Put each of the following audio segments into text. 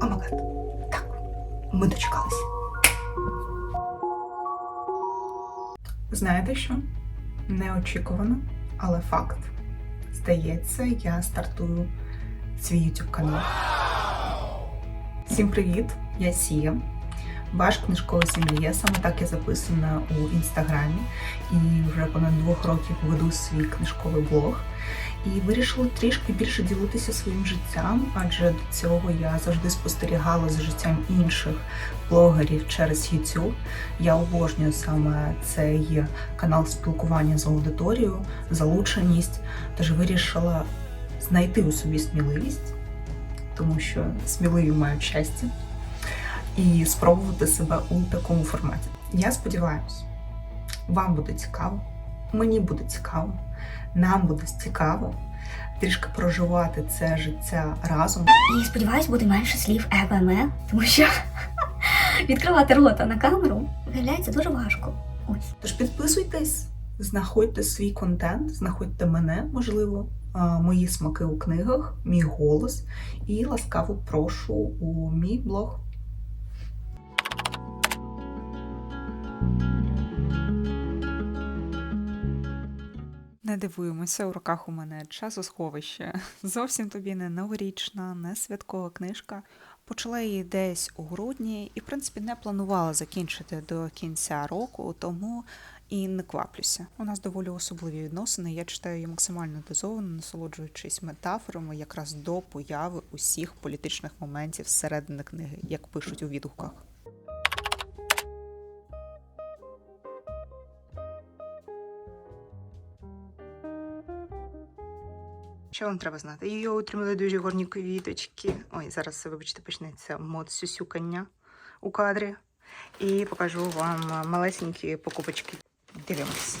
Омагад. Так, ми дочекалися. Знаєте що? Неочікувано, але факт. Здається, я стартую свій YouTube канал. Всім привіт! Я Сія. Ваш книжковий сім'є. Саме так я записана у інстаграмі і вже понад двох років веду свій книжковий блог. І вирішила трішки більше ділитися своїм життям, адже до цього я завжди спостерігала за життям інших блогерів через YouTube. Я обожнюю саме цей канал спілкування з аудиторією, залученість. Тож вирішила знайти у собі сміливість, тому що сміливі мають щастя, і спробувати себе у такому форматі. Я сподіваюся, вам буде цікаво, мені буде цікаво, нам буде цікаво трішки проживати це життя разом. І сподіваюсь, буде менше слів ЕВМ, тому що відкривати рота на камеру виявляється дуже важко. Ось. Тож підписуйтесь, знаходьте свій контент, знаходьте мене, можливо, мої смаки у книгах, мій голос, і ласкаво прошу у мій блог. Дивуємося, у руках у мене часосховище. Зовсім тобі не новорічна, не святкова книжка. Почала її десь у грудні і, в принципі, не планувала закінчити до кінця року, тому і не кваплюся. У нас доволі особливі відносини. Я читаю її максимально дозовано, насолоджуючись метафорами якраз до появи усіх політичних моментів зсередини книги, як пишуть у відгуках. Що вам треба знати? Її отримали дуже гарні квіточки. Ой, зараз, вибачте, почнеться мод сюсюкання у кадрі. І покажу вам малесенькі покупочки. Дивимось.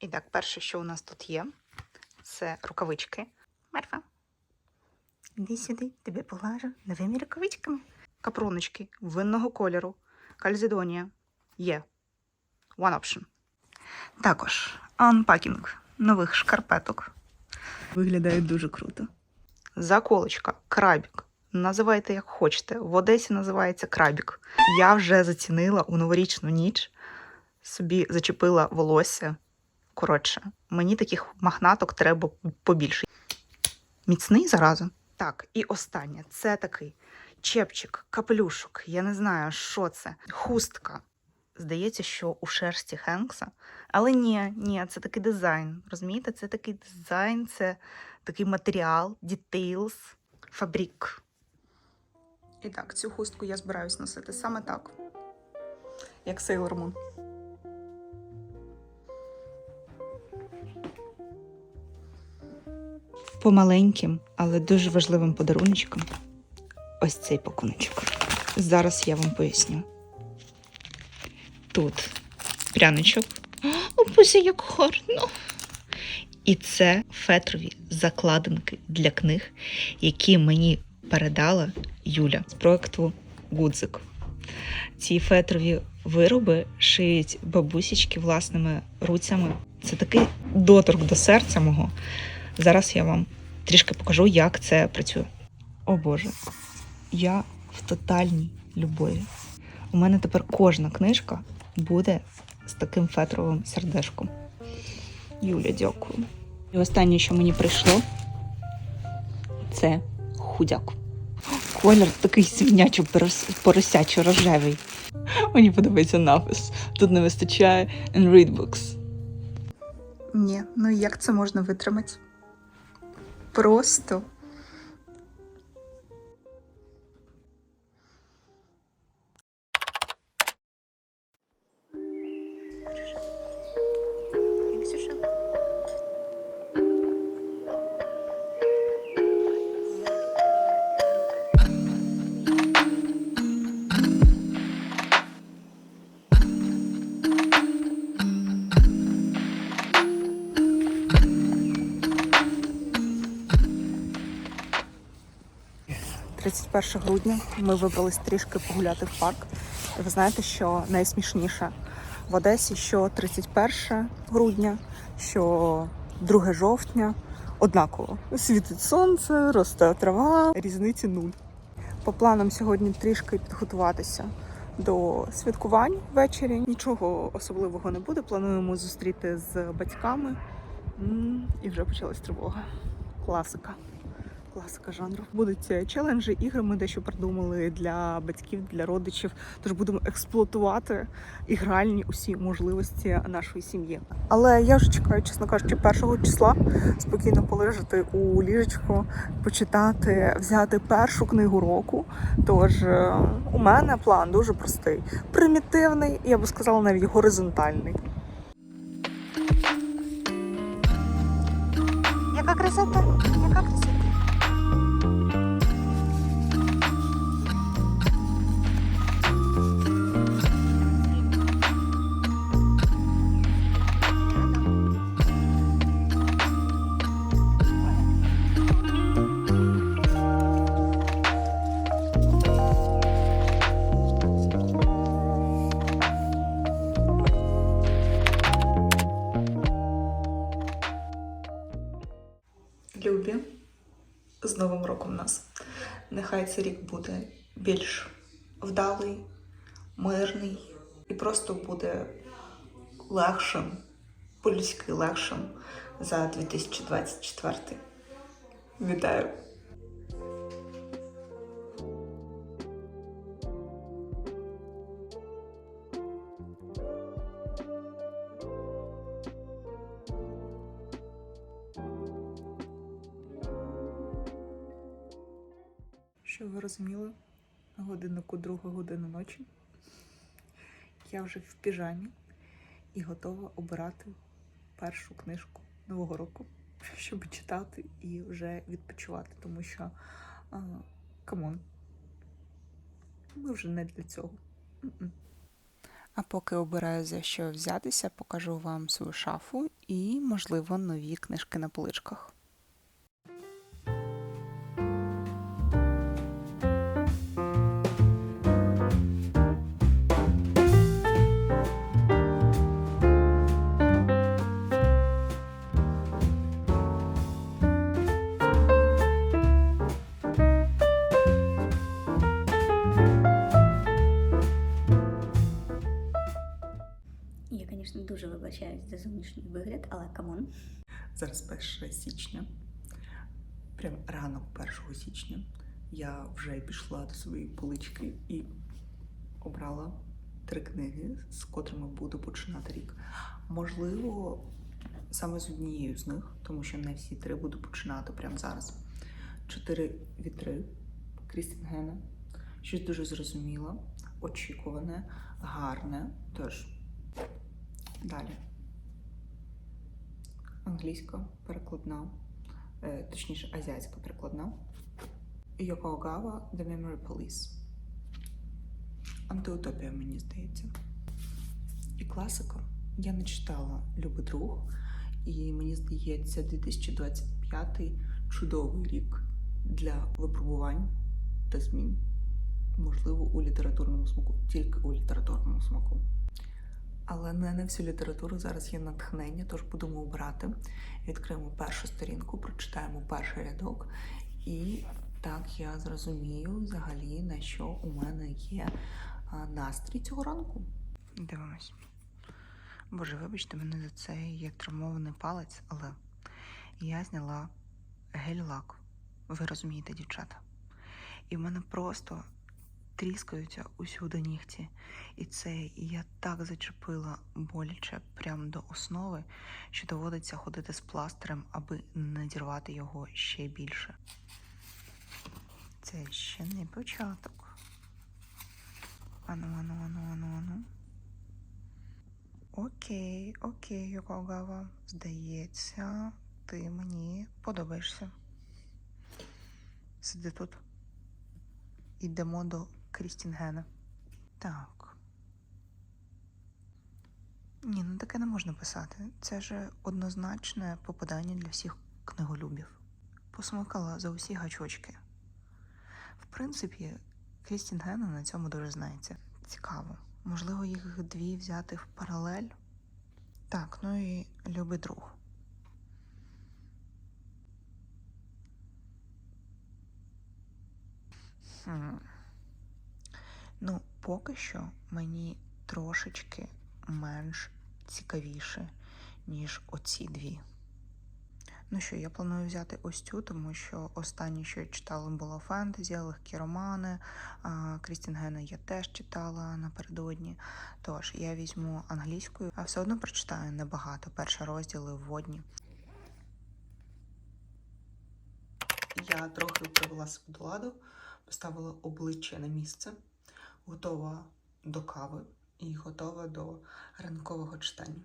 І так, перше, що у нас тут є, це рукавички. Мерфа. Іди сюди, тебе поглажу новими рукавичками. Капроночки винного кольору. Кальзидонія. Є. One option. Також анпакінг нових шкарпеток. Виглядають дуже круто. Заколочка, крабік. Називайте як хочете. В Одесі називається крабік. Я вже зацінила у новорічну ніч, собі зачепила волосся. Коротше, мені таких махнаток треба побільше. Міцний зараза. Так, і останнє це такий чепчик, капелюшок. Я не знаю, що це. Хустка. Здається, що у шерсті Хенкса. Але ні, ні, це такий дизайн. Розумієте, це такий дизайн, це такий матеріал, details, фабрик. І так, цю хустку я збираюсь носити саме так, як Sailor Moon. Помаленьким, але дуже важливим подаруночком ось цей пакуночок. Зараз я вам поясню. Тут пряничок. О, Боже, як гарно! І це фетрові закладинки для книг, які мені передала Юля з проекту Гудзик. Ці фетрові вироби шиють бабусічки власними руцями. Це такий доторк до серця мого. Зараз я вам трішки покажу, як це працює. О Боже, я в тотальній любові. У мене тепер кожна книжка буде з таким фетровим сердешком. Юля, дякую. І останнє, що мені прийшло, це худяк. Колір такий свинячо поросячо рожевий. Мені подобається напис. Тут не вистачає and read books. Ні, ну як це можна витримати? Просто. – 31 грудня ми вибрались трішки погуляти в парк. Ви знаєте, що найсмішніше в Одесі, що 31 грудня, що 2 жовтня, однаково. Світить сонце, росте трава, різниці нуль. По планам сьогодні трішки підготуватися до святкувань ввечері. Нічого особливого не буде. Плануємо зустріти з батьками. І вже почалась тривога. Класика. Класика жанру. Будуть е, челенджі, ігри ми дещо придумали для батьків, для родичів. Тож будемо експлуатувати ігральні усі можливості нашої сім'ї. Але я вже чекаю, чесно кажучи, першого числа спокійно полежати у ліжечку, почитати, взяти першу книгу року. Тож е, у мене план дуже простий, примітивний, я би сказала, навіть горизонтальний. Яка красота? З Новим роком нас. Нехай цей рік буде більш вдалий, мирний і просто буде легшим, по-людськи легшим за 2024. Вітаю! Що ви розуміли? Годиннику друга година ночі. Я вже в піжамі і готова обирати першу книжку нового року, щоб читати і вже відпочивати, тому що камон. Ми вже не для цього. А поки обираю за що взятися, покажу вам свою шафу і, можливо, нові книжки на поличках. Дуже вибачаюсь за зовнішній вигляд, але камон. Зараз 1 січня, прям ранок 1 січня, я вже пішла до своєї полички і обрала три книги, з котрими буду починати рік. Можливо, саме з однією з них, тому що не всі три буду починати прямо зараз. Чотири вітри Крістін Гена. Щось дуже зрозуміле, очікуване, гарне. Тож, далі англійська перекладна, е, точніше, азіатська перекладна. Йокогава The Memory Police. Антиутопія, мені здається. І класика. Я не читала Любий друг, і мені здається, 2025 чудовий рік для випробувань та змін. Можливо, у літературному смаку, тільки у літературному смаку. Але не на всю літературу зараз є натхнення, тож будемо обрати. Відкриємо першу сторінку, прочитаємо перший рядок, і так я зрозумію взагалі, на що у мене є настрій цього ранку. Дивимось. Боже, вибачте мене за цей як травмований палець, але я зняла гель-лак. Ви розумієте, дівчата. І в мене просто тріскаються усюди нігті. І це я так зачепила боляче прямо до основи, що доводиться ходити з пластирем, аби надірвати його ще більше. Це ще не початок. Ану, ану, ану, ану, ану. Окей, окей, Йокогава. Здається, ти мені подобаєшся. Сиди тут. Ідемо до Крістін Гена. Так. Ні, ну таке не можна писати. Це ж однозначне попадання для всіх книголюбів. Посмикала за усі гачочки. В принципі, Крістін Гена на цьому дуже знається. Цікаво. Можливо, їх дві взяти в паралель. Так, ну і любий друг. Хм. Ну, поки що мені трошечки менш цікавіше, ніж оці дві. Ну що, я планую взяти ось цю, тому що останнє, що я читала, було фентезі, легкі романи. Крістін Гена я теж читала напередодні. Тож я візьму англійською, а все одно прочитаю небагато. Перші розділи вводні. Я трохи привела себе до ладу, поставила обличчя на місце, готова до кави і готова до ранкового читання.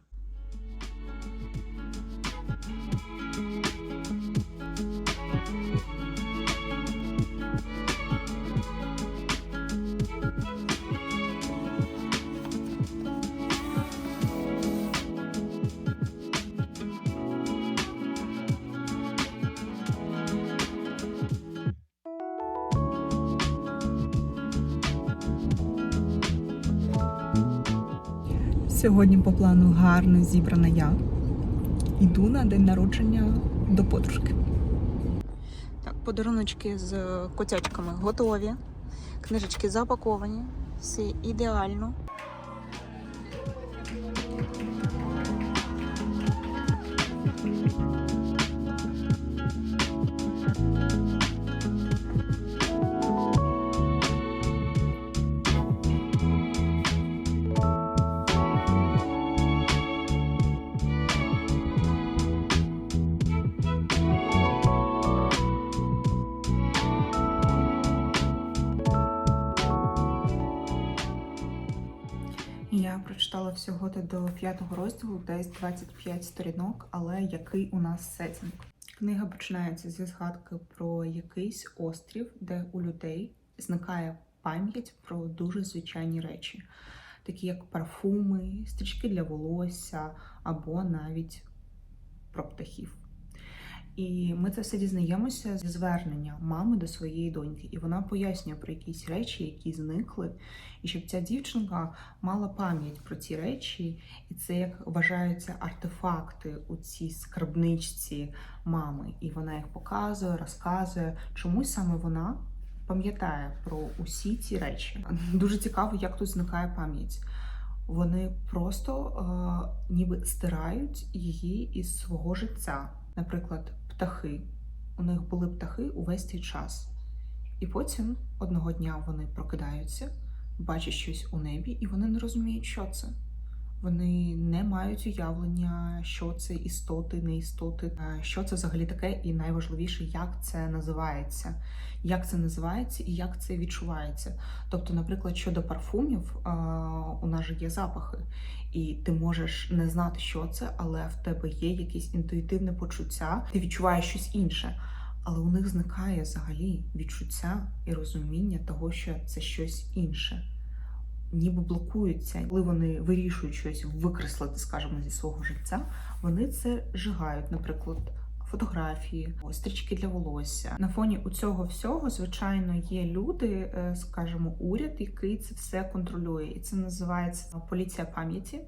Сьогодні по плану гарно зібрана я. Іду на день народження до подружки. Так, подаруночки з котячками готові. Книжечки запаковані. Все ідеально. Прочитала всього до п'ятого розділу, десь 25 сторінок, але який у нас сетінг. Книга починається зі згадки про якийсь острів, де у людей зникає пам'ять про дуже звичайні речі, такі як парфуми, стрічки для волосся або навіть про птахів. І ми це все дізнаємося зі звернення мами до своєї доньки, і вона пояснює про якісь речі, які зникли, і щоб ця дівчинка мала пам'ять про ці речі, і це як вважаються артефакти у цій скарбничці мами. І вона їх показує, розказує. Чомусь саме вона пам'ятає про усі ці речі. Дуже цікаво, як тут зникає пам'ять. Вони просто е, ніби стирають її із свого життя. Наприклад, птахи. У них були птахи увесь цей час. І потім одного дня вони прокидаються, бачать щось у небі, і вони не розуміють, що це. Вони не мають уявлення, що це істоти, не істоти, що це взагалі таке, і найважливіше, як це називається, як це називається і як це відчувається. Тобто, наприклад, щодо парфумів, у нас же є запахи, і ти можеш не знати, що це, але в тебе є якесь інтуїтивне почуття, ти відчуваєш щось інше. Але у них зникає взагалі відчуття і розуміння того, що це щось інше. Ніби блокуються, коли вони вирішують щось викреслити, скажімо, зі свого життя, вони це жигають, наприклад, фотографії, стрічки для волосся. На фоні у цього всього, звичайно, є люди, е, скажімо, уряд, який це все контролює, і це називається поліція пам'яті.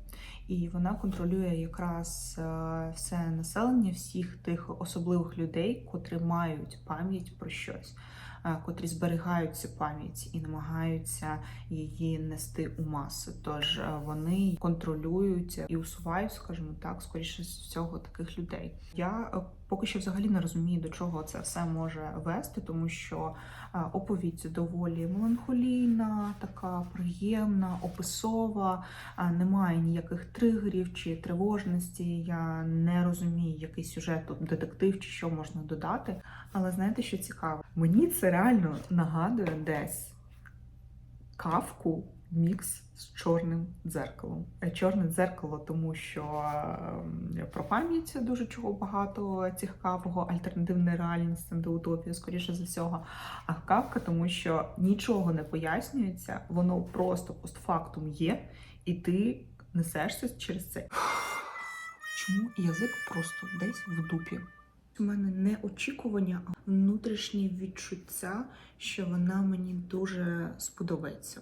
І вона контролює якраз е, все населення, всіх тих особливих людей, котрі мають пам'ять про щось, котрі зберігають цю пам'ять і намагаються її нести у маси. Тож е, вони контролюють і усувають, скажімо так, скоріше всього таких людей. Я е, поки що взагалі не розумію, до чого це все може вести, тому що е, оповідь доволі меланхолійна, така приємна, описова, е, немає ніяких тригерів чи тривожності. Я не розумію, який сюжет тут детектив чи що можна додати. Але знаєте, що цікаво? Мені це реально нагадує десь кавку мікс з чорним дзеркалом. Е, Чорне дзеркало, тому що е, про пам'ять дуже чого багато цікавого, альтернативна реальність, антиутопія, скоріше за всього. А кавка, тому що нічого не пояснюється, воно просто постфактум є, і ти несешся через це. Чому язик просто десь в дупі? У мене не очікування, а внутрішнє відчуття, що вона мені дуже сподобається.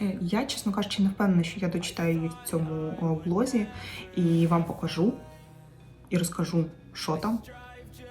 Е, Я, чесно кажучи, не впевнена, що я дочитаю її в цьому о, блозі і вам покажу і розкажу, що там.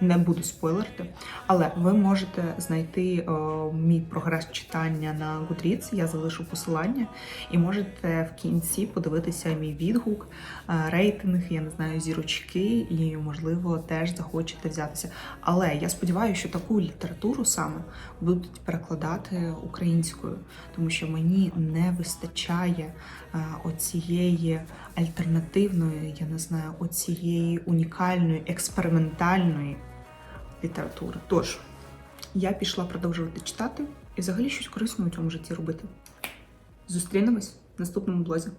Не буду спойлерити, але ви можете знайти о, мій прогрес читання на Goodreads, я залишу посилання, і можете в кінці подивитися мій відгук, е, рейтинг, я не знаю, зірочки, і, можливо, теж захочете взятися. Але я сподіваюся, що таку літературу саме будуть перекладати українською, тому що мені не вистачає е, оцієї альтернативної, я не знаю, оцієї унікальної, експериментальної літератури. Тож я пішла продовжувати читати і взагалі щось корисне у цьому житті робити. Зустрінемось в наступному блозі.